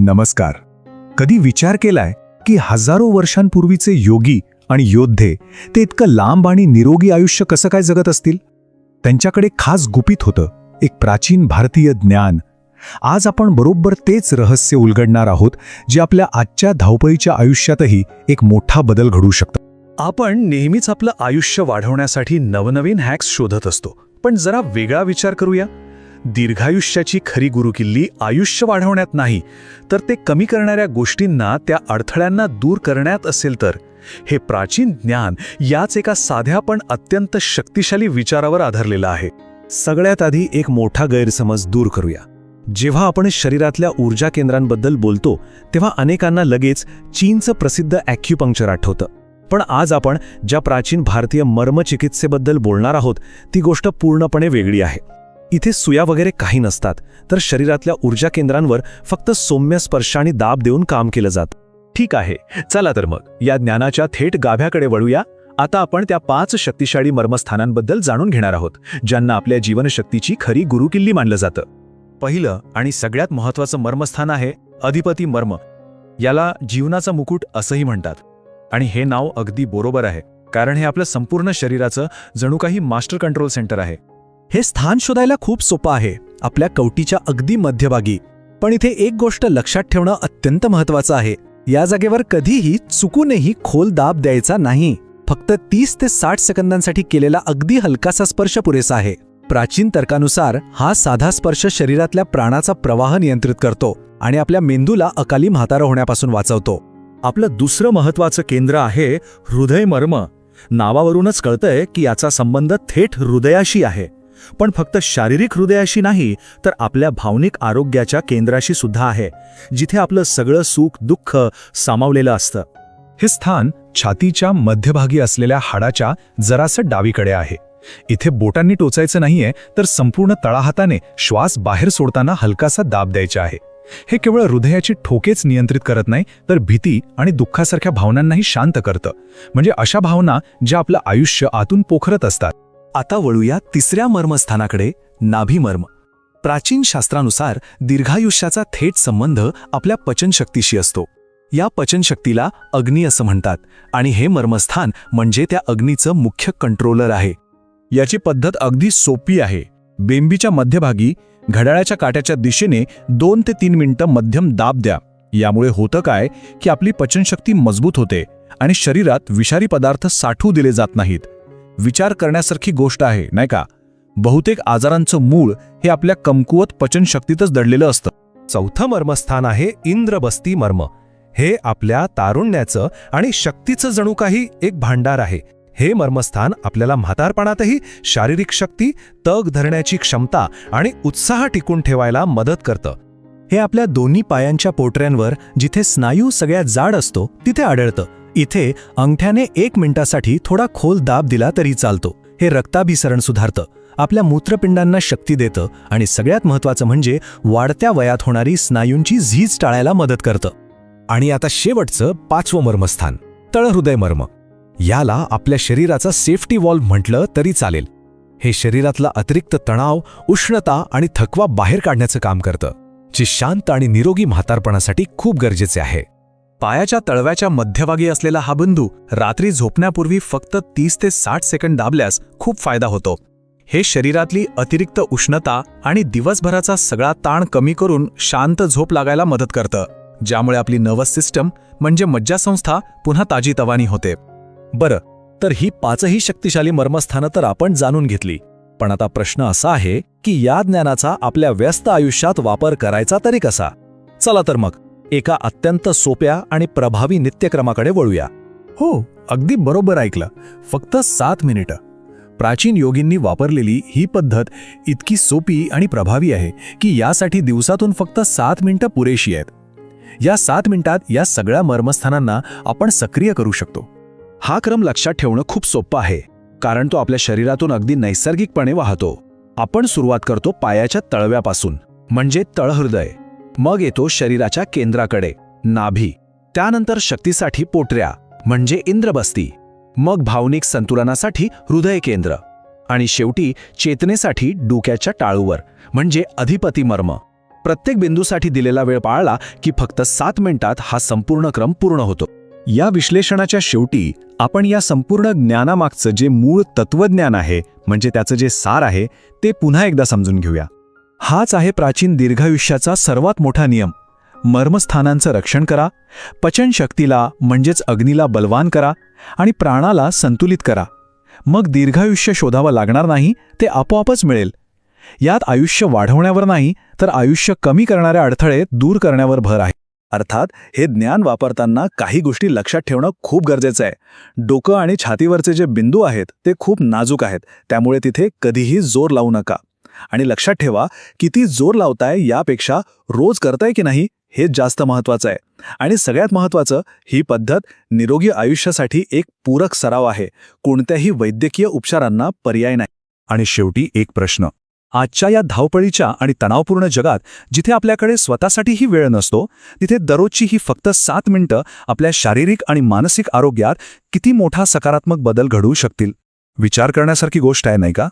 नमस्कार. कधी विचार केलाय की हजारो वर्षांपूर्वीचे योगी आणि योद्धे ते इतकं लांब आणि निरोगी आयुष्य कसं काय जगत असतील? त्यांच्याकडे खास गुपित होतं एक प्राचीन भारतीय ज्ञान. आज आपण बरोबर तेच रहस्य उलगडणार आहोत जे आपल्या आजच्या धावपळीच्या आयुष्यातही एक मोठा बदल घडू शकतं. आपण नेहमीच आपलं आयुष्य वाढवण्यासाठी नवनवीन हॅक्स शोधत असतो पण जरा वेगळा विचार करूया. दीर्घायुष्याची खरी गुरुकिल्ली आयुष्य वाढवण्यात नाही तर ते कमी करणाऱ्या गोष्टींना त्या अडथळ्यांना दूर करण्यात असेल तर. हे प्राचीन ज्ञान याच एका साध्या पण अत्यंत शक्तिशाली विचारावर आधारलेलं आहे. सगळ्यात आधी एक मोठा गैरसमज दूर करूया. जेव्हा आपण शरीरातल्या ऊर्जा केंद्रांबद्दल बोलतो तेव्हा अनेकांना लगेच चीनचं प्रसिद्ध ॲक्युपंक्चर आठवतं. पण आज आपण ज्या प्राचीन भारतीय मर्मचिकित्सेबद्दल बोलणार आहोत ती गोष्ट पूर्णपणे वेगळी आहे. इथे सुया वगैरे काही नसतात तर शरीरातल्या ऊर्जा केंद्रांवर फक्त सौम्य स्पर्श आणि दाब देऊन काम केलं जातं. ठीक आहे चला तर मग या ज्ञानाच्या थेट गाभ्याकडे वळूया. आता आपण त्या पाच शक्तिशाली मर्मस्थानांबद्दल जाणून घेणार आहोत ज्यांना आपल्या जीवनशक्तीची खरी गुरुकिल्ली मानलं जातं. पहिलं आणि सगळ्यात महत्वाचं मर्मस्थान आहे अधिपती मर्म. याला जीवनाचा मुकुट असंही म्हणतात. आणि हे नाव अगदी बरोबर आहे कारण हे आपलं संपूर्ण शरीराचं जणू काही मास्टर कंट्रोल सेंटर आहे. हे स्थान शोधायला खूप सोपं आहे आपल्या कवटीच्या अगदी मध्यभागी. पण इथे एक गोष्ट लक्षात ठेवणं अत्यंत महत्वाचं आहे. या जागेवर कधीही चुकूनही खोल दाब द्यायचा नाही. फक्त तीस ते साठ सेकंदांसाठी केलेला अगदी हलकासा स्पर्श पुरेसा आहे. प्राचीन तर्कानुसार हा साधा स्पर्श शरीरातल्या प्राणाचा प्रवाह नियंत्रित करतो आणि आपल्या मेंदूला अकाली म्हातारं होण्यापासून वाचवतो. आपलं दुसरं महत्वाचं केंद्र आहे हृदयमर्म. नावावरूनच कळतंय की याचा संबंध थेट हृदयाशी आहे. पण फक्त शारीरिक हृदयाशी नाही तर आपल्या भावनिक आरोग्याच्या केंद्राशी सुद्धा आहे जिथे आपलं सगळं सुख दुःख सामावलेलं असतं. हे स्थान छातीच्या मध्यभागी असलेल्या हाडाच्या जरासं डावीकडे आहे. इथे बोटांनी टोचायचं नाहीये तर संपूर्ण तळाहाताने श्वास बाहेर सोडताना हलकासा दाब द्यायचा आहे. हे केवळ हृदयाची ठोकेच नियंत्रित करत नाही तर भीती आणि दुःखासारख्या भावनांनाही शांत करतं. म्हणजे अशा भावना ज्या आपलं आयुष्य आतून पोखरत असतात. आता वळूया तिसऱ्या मर्मस्थानाकडे नाभीमर्म प्राचीन शास्त्रानुसार दीर्घायुष्याचा थेट संबंध आपल्या पचनशक्तीशी असतो. या पचनशक्तीला अग्नी असं म्हणतात आणि हे मर्मस्थान म्हणजे त्या अग्नीचं मुख्य कंट्रोलर आहे. याची पद्धत अगदी सोपी आहे. बेंबीच्या मध्यभागी घड्याळाच्या काट्याच्या दिशेने दोन ते तीन मिनिटं मध्यम दाब द्या. यामुळे होतं काय की आपली पचनशक्ती मजबूत होते आणि शरीरात विषारी पदार्थ साठवू दिले जात नाहीत. विचार करण्यासारखी गोष्ट आहे नाही का? बहुतेक आजारांचं मूळ हे आपल्या कमकुवत पचनशक्तीतच दडलेलं असतं. चौथं मर्मस्थान आहे इंद्रबस्ती मर्म. हे आपल्या तारुण्याचं आणि शक्तीचं जणू काही एक भांडार आहे. हे मर्मस्थान आपल्याला म्हातारपणातही शारीरिक शक्ती तग धरण्याची क्षमता आणि उत्साह टिकून ठेवायला मदत करतं. हे आपल्या दोन्ही पायांच्या पोटऱ्यांवर जिथे स्नायू सगळ्यात जाड असतो तिथे आढळतं. इथे अंगठ्याने एक मिनिटासाठी थोडा खोल दाब दिला तरी चालतो. हे रक्ताभिसरण सुधारतं. आपल्या मूत्रपिंडांना शक्ती देतं आणि सगळ्यात महत्त्वाचं म्हणजे वाढत्या वयात होणारी स्नायूंची झीज टाळायला मदत करतं. आणि आता शेवटचं पाचवं मर्मस्थान तळहृदय मर्म. याला आपल्या शरीराचा सेफ्टी वॉल्व म्हटलं तरी चालेल. हे शरीरातला अतिरिक्त तणाव उष्णता आणि थकवा बाहेर काढण्याचं काम करतं जे शांत आणि निरोगी म्हातारपणासाठी खूप गरजेचे आहे. पायाच्या तळव्याच्या मध्यभागी असलेला हा बिंदू रात्री झोपण्यापूर्वी फक्त तीस ते साठ सेकंद दाबल्यास खूप फायदा होतो. हे शरीरातली अतिरिक्त उष्णता आणि दिवसभराचा सगळा ताण कमी करून शांत झोप लागायला मदत करतं ज्यामुळे आपली नर्वस सिस्टम म्हणजे मज्जासंस्था पुन्हा ताजीतवानी होते. बरं तर ही पाचही शक्तिशाली मर्मस्थानं तर आपण जाणून घेतली पण आता प्रश्न असा आहे की या ज्ञानाचा आपल्या व्यस्त आयुष्यात वापर करायचा तरी कसा? चला तर मग. एका अत्यंत सोप्या आणि प्रभावी नित्यक्रमाकडे वळूया. हो अगदी बरोबर ऐकलं. फक्त सात मिनिटं. प्राचीन योगींनी वापरलेली ही पद्धत इतकी सोपी आणि प्रभावी आहे की यासाठी दिवसातून फक्त सात मिनिटं पुरेशी आहेत. या सात मिनिटात या सगळ्या मर्मस्थानांना आपण सक्रिय करू शकतो. हा क्रम लक्षात ठेवणं खूप सोपं आहे कारण तो आपल्या शरीरातून अगदी नैसर्गिकपणे वाहतो. आपण सुरुवात करतो पायाच्या तळव्यापासून म्हणजे तळहृदय. मग येतो शरीराच्या केंद्राकडे नाभी. त्यानंतर शक्तीसाठी पोटऱ्या म्हणजे इंद्रबस्ती. मग भावनिक संतुलनासाठी हृदय केंद्र आणि शेवटी चेतनेसाठी डोक्याच्या टाळूवर म्हणजे अधिपती मर्म प्रत्येक बिंदूसाठी दिलेला वेळ पाळला की फक्त सात मिनिटात हा संपूर्ण क्रम पूर्ण होतो. या विश्लेषणाच्या शेवटी आपण या संपूर्ण ज्ञानामागचं जे मूळ तत्वज्ञान आहे म्हणजे त्याचं जे सार आहे ते पुन्हा एकदा समजून घेऊया. हाच आहे प्राचीन दीर्घायुष्याचा सर्वात मोठा नियम. मर्मस्थानांचं रक्षण करा पचनशक्तीला म्हणजेच अग्नीला बलवान करा आणि प्राणाला संतुलित करा. मग दीर्घायुष्य शोधावं लागणार नाही ते आपोआपच मिळेल. यात आयुष्य वाढवण्यावर नाही तर आयुष्य कमी करणाऱ्या अडथळे दूर करण्यावर भर आहे. अर्थात हे ज्ञान वापरताना काही गोष्टी लक्षात ठेवणं खूप गरजेचं आहे. डोकं आणि छातीवरचे जे बिंदू आहेत ते खूप नाजूक आहेत. त्यामुळे तिथे कधीही जोर लावू नका. आणि लक्षात ठेवा किती जोर लावताय यापेक्षा रोज करताय की नाही हेच जास्त महत्वाचं आहे. आणि सगळ्यात महत्वाचं ही पद्धत निरोगी आयुष्यासाठी एक पूरक सराव आहे. कोणत्याही वैद्यकीय उपचारांना पर्याय नाही. आणि शेवटी एक प्रश्न. आजच्या या धावपळीच्या आणि तणावपूर्ण जगात जिथे आपल्याकडे स्वतःसाठीही वेळ नसतो तिथे दररोजची ही फक्त सात मिनिटं आपल्या शारीरिक आणि मानसिक आरोग्यात किती मोठा सकारात्मक बदल घडवू शकतील? विचार करण्यासारखी गोष्ट आहे नाही का?